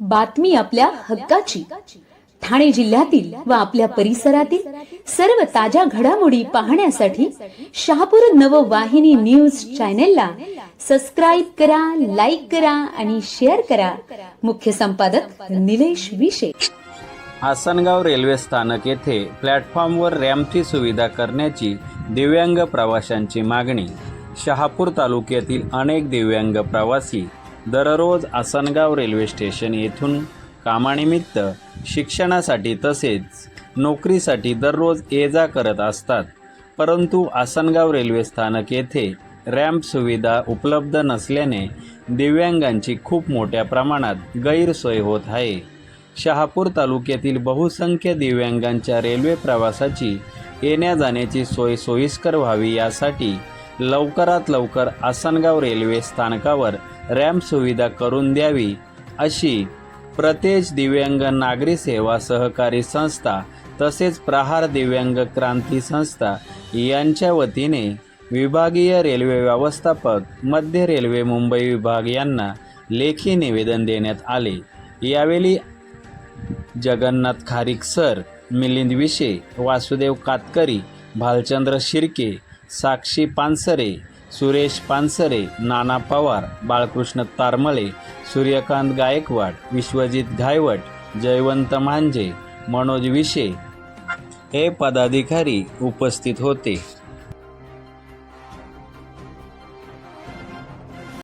बातमी आपल्या हक्काची. ठाणे जिल्ह्यातील व आपल्या परिसरातील सर्व ताज्या घडामोडी पाहण्यासाठी शहापूर नववाहिनी न्यूज चॅनेलला सबस्क्राईब करा लाईक करा आणि शेअर करा. मुख्य संपादक निलेश विशे. आसनगाव रेल्वे स्थानक येथे प्लॅटफॉर्मवर रॅम्पची सुविधा करण्याची दिव्यांग प्रवाशांची मागणी. शहापूर तालुक्यातील अनेक दिव्यांग प्रवासी दररोज आसनगाव रेल्वे स्टेशन येथून कामानिमित्त शिक्षणासाठी तसेच नोकरीसाठी दररोज ये जा करत असतात. परंतु आसनगाव रेल्वे स्थानक येथे रॅम्प सुविधा उपलब्ध नसल्याने दिव्यांगांची खूप मोठ्या प्रमाणात गैरसोय होत आहे. शहापूर तालुक्यातील बहुसंख्य दिव्यांगांच्या रेल्वे प्रवासाची येण्या जाण्याची सोय सोयीस्कर व्हावी यासाठी लवकरात लवकर आसनगाव रेल्वे स्थानकावर रॅम्प सुविधा करून द्यावी अशी प्रतेज दिव्यांग नागरी सेवा सहकारी संस्था तसेच प्रहार दिव्यांग क्रांती संस्था यांच्या वतीने विभागीय रेल्वे व्यवस्थापक मध्य रेल्वे मुंबई विभाग यांना लेखी निवेदन देण्यात आले. यावेळी जगन्नाथ खारीक सर मिलिंद विशे वासुदेव कातकरी भालचंद्र शिर्के साक्षी पानसरे सुरेश पानसरे नाना पवार बाळकृष्ण तारमळे सूर्यकांत गायकवाड विश्वजित घायवट जयवंत मांजे मनोज विशे हे पदाधिकारी उपस्थित होते.